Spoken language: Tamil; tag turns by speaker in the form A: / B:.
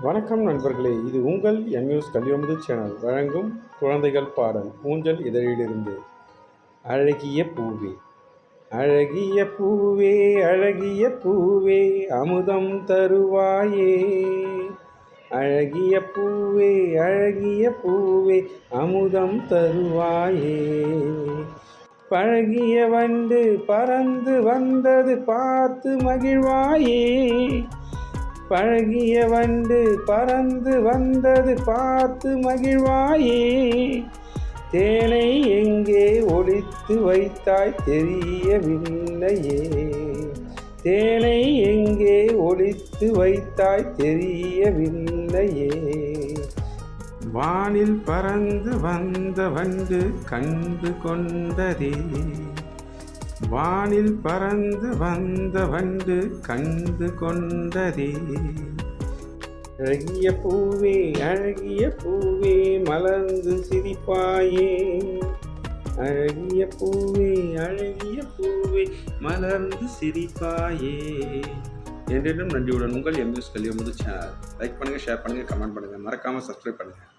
A: வணக்கம் நண்பர்களே இது உங்கள் எம்யூஸ் கல்வியமுது சேனல். வழங்கும் குழந்தைகள் பாடல் ஊஞ்சல் இதழிலிருந்து. அழகிய பூவே அழகிய பூவே அழகிய பூவே அமுதம் தருவாயே. அழகிய பூவே அழகிய பூவே அமுதம் தருவாயே. பழகிய வண்டு பறந்து வந்தது பார்த்து மகிழ்வாயே. பழகிய வண்டு பறந்து வந்தது பார்த்து மகிழ்வாயே. தேனை எங்கே ஒழித்து வைத்தாய் தெரியவில்லையே. தேனை எங்கே ஒழித்து வைத்தாய் தெரியவில்லையே. வானில் பறந்து வந்த வண்டு கண்டு கொண்டதே. வானில் பறந்து வந்த வண்டு கண்டு கொண்டதே. அழகிய பூவே அழகிய பூவே மலர்ந்து சிரிப்பாயே. அழகிய பூவே அழகிய பூவே மலர்ந்து சிரிப்பாயே. என்றிடம் நன்றியுடன் உங்கள் எம்எஸ் கல்வி சேனல். லைக் பண்ணுங்கள் ஷேர் பண்ணுங்கள் கமெண்ட் பண்ணுங்கள் மறக்காமல் சப்ஸ்கிரைப் பண்ணுங்கள்